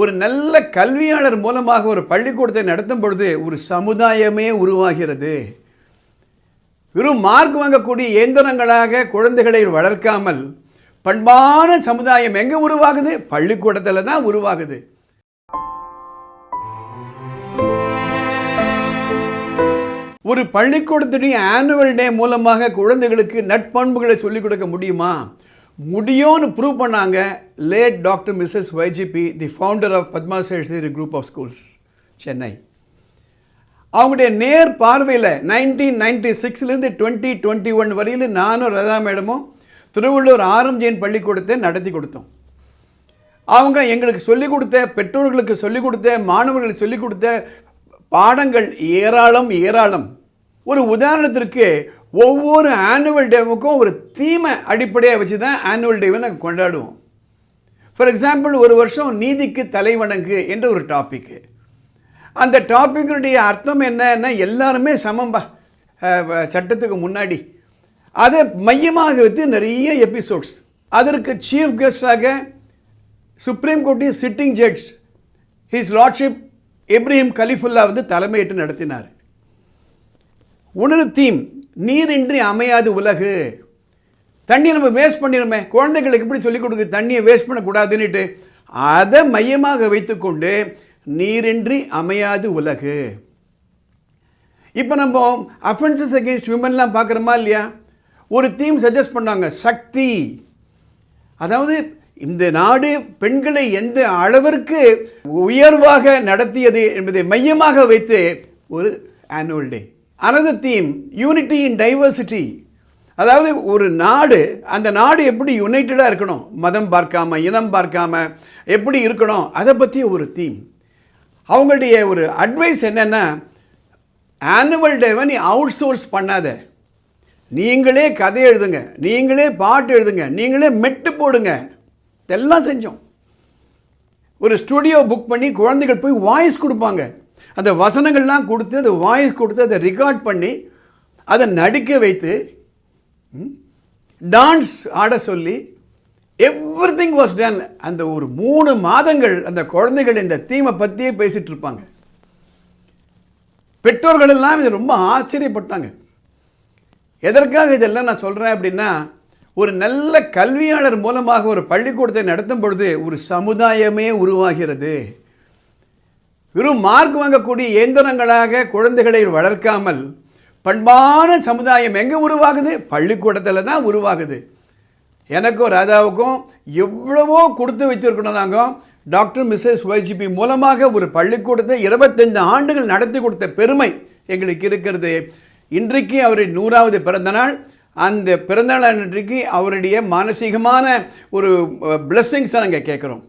ஒரு நல்ல கல்வியாளர் மூலமாக ஒரு பள்ளிக்கூடத்தை நடத்தும் பொழுது ஒரு சமுதாயமே உருவாகிறது. வெறும் மார்க் வாங்கக்கூடிய இயந்திரங்களாக குழந்தைகளை வளர்க்காமல் பண்பான சமுதாயம் எங்கே உருவாகுது? பள்ளிக்கூடத்தில் தான் உருவாகுது. ஒரு பள்ளிக்கூடத்துடைய ஆனுவல் டே மூலமாக குழந்தைகளுக்கு நட்பண்புகளை சொல்லிக் கொடுக்க முடியுமா? முடியும்னு ப்ரூவ் பண்ணாங்க late doctor Mrs YGP the founder of Padma Seshadri group of schools Chennai அவங்களுடைய நேர் பார்வையில் நைன்டீன் நைன்டி சிக்ஸ்லேருந்து டுவெண்ட்டி டுவெண்ட்டி ஒன் வரையில் நானும் ரதா மேடமும் திருவள்ளூர் ஆரம்ஜெயின் பள்ளிக்கூடத்தை நடத்தி கொடுத்தோம். அவங்க எங்களுக்கு சொல்லிக் கொடுத்த பெற்றோர்களுக்கு சொல்லிக் கொடுத்த மாணவர்களுக்கு சொல்லிக் கொடுத்த பாடங்கள் ஏராளம் ஏராளம். ஒரு உதாரணத்திற்கு ஒவ்வொரு ஆனுவல் டேவுக்கும் ஒரு தீமை அடிப்படையாக வச்சு தான் ஆனுவல் டேவை நாங்கள் கொண்டாடுவோம். ஃபார் எக்ஸாம்பிள் ஒரு வருஷம் நீதிக்கு தலைவணங்கு என்ற ஒரு டாப்பிக்கு அந்த டாப்பிக்கினுடைய அர்த்தம் என்னன்னா எல்லாருமே சமம்பா சட்டத்துக்கு முன்னாடி. அதை மையமாக வைத்து நிறைய எபிசோட்ஸ் அதற்கு சீஃப் கெஸ்டாக supreme கோர்ட்டின் sitting judge his lordship Ibrahim Kalifulla வந்து தலைமையிட்டு நடத்தினார். உணரு தீம் நீரின்றி அமையாது உலகு. தண்ணியை நம்ம வேஸ்ட் பண்ணிடுமே குழந்தைகளுக்கு எப்படி சொல்லிக் கொடுக்க? தண்ணியை வேஸ்ட் பண்ணக்கூடாதுன்னுட்டு. அதை மையமாக வைத்துக்கொண்டு நீரின்றி அமையாது உலகு. இப்போ நம்ம அஃபென்சஸ் அகேன்ஸ்ட் விமன்லாம் பார்க்குறோமா இல்லையா? ஒரு தீம் சஜஸ்ட் பண்ணாங்க சக்தி. அதாவது இந்த நாடு பெண்களை எந்த அளவிற்கு உயர்வாக நடத்தியது என்பதை மையமாக வைத்து ஒரு annual day another theme unity in diversity அதாவது ஒரு நாடு அந்த நாடு எப்படி யுனைட்டடாக இருக்கணும்? மதம் பார்க்காம இனம் பார்க்காம எப்படி இருக்கணும்? அதை பற்றி ஒரு தீம் அவங்களுடைய ஒரு அட்வைஸ் என்னென்னா ஆனுவல் டேவை நீ அவுட் சோர்ஸ் பண்ணாத. நீங்களே கதை எழுதுங்க நீங்களே பாட்டு எழுதுங்க நீங்களே மெட்டு போடுங்க. இதெல்லாம் செஞ்சோம். ஒரு ஸ்டுடியோ புக் பண்ணி குழந்தைகள் போய் வாய்ஸ் கொடுப்பாங்க. அந்த வசனங்கள்லாம் கொடுத்து அந்த வாய்ஸ் கொடுத்து அதை ரெக்கார்ட் பண்ணி அதை நடிக்க வைத்து டான்ஸ் ஆட சொல்லி எவ்ரி திங் வாஸ் டன் அந்த ஒரு மூணு மாதங்கள் அந்த குழந்தைகள் இந்த தீமை பற்றியே பேசிகிட்டு இருப்பாங்க. பெற்றோர்கள் எல்லாம் இது ரொம்ப ஆச்சரியப்பட்டாங்க. எதற்காக இதெல்லாம் நான் சொல்கிறேன் அப்படின்னா ஒரு நல்ல கல்வியாளர் மூலமாக ஒரு பள்ளிக்கூடத்தை நடத்தும் பொழுது ஒரு சமுதாயமே உருவாகிறது. வெறும் மார்க் வாங்கக்கூடிய இயந்திரங்களாக குழந்தைகளை வளர்க்காமல் பண்பான சமுதாயம் எங்கே உருவாகுது? பள்ளிக்கூடத்தில் தான் உருவாகுது. எனக்கும் ராதாவுக்கும் எவ்வளவோ கொடுத்து வச்சுருக்கணும் நாங்கள் டாக்டர் மிஸ்ஸஸ் ஒய்ஜிபி மூலமாக ஒரு பள்ளிக்கூடத்தை இருபத்தைந்து ஆண்டுகள் நடத்தி கொடுத்த பெருமை எங்களுக்கு இருக்கிறது. இன்றைக்கு அவருடைய நூறாவது பிறந்தநாள். அந்த பிறந்தநாள் அன்றைக்கு அவருடைய மானசீகமான ஒரு பிளஸ்ஸிங்ஸை நாங்கள் கேட்குறோம்.